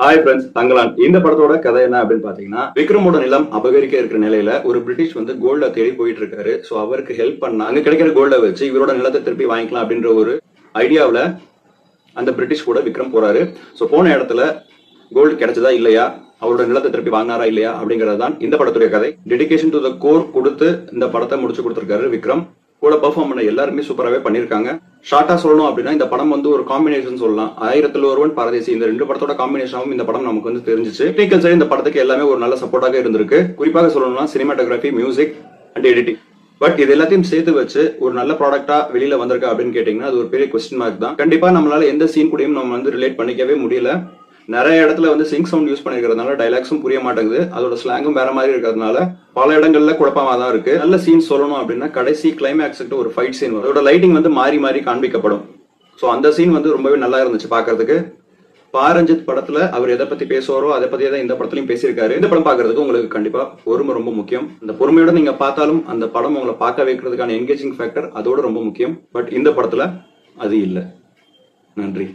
Hi friends Thangalaan. இந்த படத்தோட கதை என்ன அப்படின்னு பாத்தீங்கன்னா விக்ரமோட நிலம் அபகரிக்க இருக்கிற நிலையில ஒரு பிரிட்டிஷ் வந்து கோல்ட தேடி போயிட்டு இருக்காரு சோ அவருக்கு ஹெல்ப் பண்ண அங்க கிடைக்கிற கோல்ட வச்சு இவரோட நிலத்தை திருப்பி வாங்கிக்கலாம் அப்படின்ற ஒரு ஐடியாவில அந்த பிரிட்டிஷ் கூட விக்ரம் போறாரு. சோ போன இடத்துல கோல்டு கிடைச்சதா இல்லையா? அவரோட நிலத்தை திருப்பி வாங்கினாரா இல்லையா? அப்படிங்கறது தான் இந்த படத்துடைய கதை. டெடிகேஷன் டு த கோர் கொடுத்து இந்த படத்தை முடிச்சு கொடுத்துருக்காரு விக்ரம். கூட பெர்ஃபார்ம் பண்ண எல்லாருமே சூப்பராகவே பண்ணியிருக்காங்க. ஷார்ட்டா சொல்லணும் அப்படின்னா இந்த படம் வந்து ஒரு காம்பினேஷன் சொல்லலாம். ஆயிரத்தில் ஒருவன் பரதேசி இந்த ரெண்டு படத்தோட காம்பினேஷனாகவும் இந்த படம் நமக்கு வந்து தெரிஞ்சிச்சு. டெக்னிக்கல் சைடு இந்த படத்துக்கு எல்லாமே ஒரு நல்ல சப்போர்ட்டாக இருந்திருக்கு. குறிப்பாக சொல்லணும்னா cinematography music and editing but இது எல்லாத்தையும் சேர்த்து வச்சு ஒரு நல்ல ப்ராடக்டா வெளியில வந்திருக்கா அப்படின்னு கேட்டீங்கன்னா அது ஒரு பெரிய கொஸ்டின் மார்க் தான். கண்டிப்பா நம்மளால எந்த சீன் கூடயும் நம்ம வந்து ரிலேட் பண்ணிக்கவே முடியல. நிறைய இடத்துல வந்து சிங் சவுண்ட் யூஸ் பண்ணிருக்கிறதுனால டைலாக்ஸும் புரிய மாட்டேங்குது. அதோட ஸ்லாங்கும் வேற மாதிரி இருக்கிறதுனால பல இடங்கள்ல குழப்பமா தான் இருக்கு. நல்ல சீன் சொல்லணும் அப்படின்னா கடைசி கிளைமேக்ஸுக்கு ஒரு ஃபைட் சீன் வரும். அதோட லைட்டிங் வந்து மாறி மாறி காண்பிக்கப்படும். ஸோ அந்த சீன் வந்து ரொம்பவே நல்லா இருந்துச்சு பாக்குறதுக்கு பாரஞ்சித் படத்துல அவர் எதை பத்தி பேசுவாரோ அதை பத்தி தான் இந்த படத்துலயும் பேசியிருக்காரு. இந்த படம் பாக்குறதுக்கு உங்களுக்கு கண்டிப்பா பொறுமை ரொம்ப முக்கியம். அந்த பொறுமையோட நீங்க பார்த்தாலும் அந்த படம் உங்களை பார்க்க வைக்கிறதுக்கான என்கேஜிங் ஃபேக்டர் அதோட ரொம்ப முக்கியம். பட் இந்த படத்துல அது இல்லை. நன்றி.